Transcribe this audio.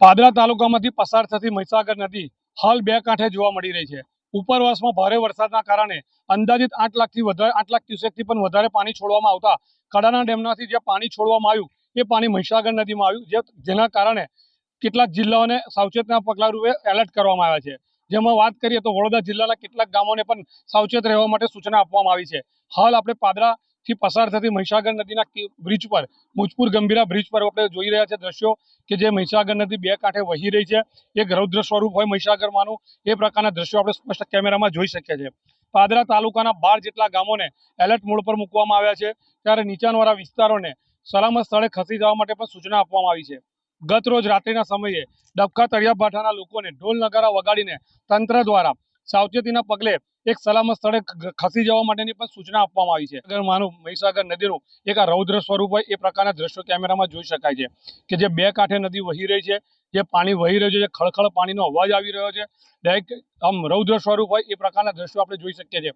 પાદરા તાલુકામાંથી પસાર થતી મહીસાગર નદી હાલ બે કાંઠે જોવા મળી રહી છે. ઉપરવાસમાં ભારે વરસાદના કારણે અંદાજિત આઠ લાખથી વધારે, આઠ લાખ ક્યુસેકથી પણ વધારે પાણી છોડવામાં આવતા કડાના ડેમમાંથી જે પાણી છોડવામાં આવ્યું, એ પાણી મહીસાગર નદીમાં આવ્યું, જે જેના કારણે કેટલાક જિલ્લાઓને સાવચેતના પગલારૂપે એલર્ટ કરવામાં આવ્યા છે. જેમાં વાત કરીએ તો વડોદરા જિલ્લાના કેટલાક ગામોને પણ સાવચેત રહેવા માટે સૂચના આપવામાં આવી છે. હાલ આપણે પાદરાથી પસાર થતી મહીસાગર નદીના બ્રિજ પર, મુજપુર ગંભીરા બ્રિજ પર આપણે જોઈ રહ્યા છે દ્રશ્યો કે જે મહીસાગર નદી બે કાંઠે વહી રહી છે. એક રૌદ્ર સ્વરૂપ હોય મહીસાગરમાંનું, એ પ્રકારના દ્રશ્યો આપણે સ્પષ્ટ કેમેરામાં જોઈ શકીએ છીએ. પાદરા તાલુકાના બાર જેટલા ગામોને એલર્ટ મોડ પર મૂકવામાં આવ્યા છે. ત્યારે નીચાણવાળા વિસ્તારોને સલામત સ્થળે ખસી જવા માટે પણ સૂચના આપવામાં આવી છે. ગત રોજ રાત્રિના સમયે ડબકા તળિયાભાઠાના લોકોને ઢોલ નગારા વગાડીને તંત્ર દ્વારા સાવચેતીના પગલે એક સલામત સ્થળે ખસી જવા માટેની પણ સૂચના આપવામાં આવી છે. માનું મહીસાગર નદીનું એક રૌદ્ર સ્વરૂપ હોય, એ પ્રકારના દ્રશ્યો કેમેરામાં જોઈ શકાય છે કે જે બે કાંઠે નદી વહી રહી છે, જે પાણી વહી રહ્યું છે, જે ખળખળ પાણીનો અવાજ આવી રહ્યો છે. ડાયરેક્ટ આમ રૌદ્ર સ્વરૂપ હોય, એ પ્રકારના દ્રશ્યો આપણે જોઈ શકીએ છીએ.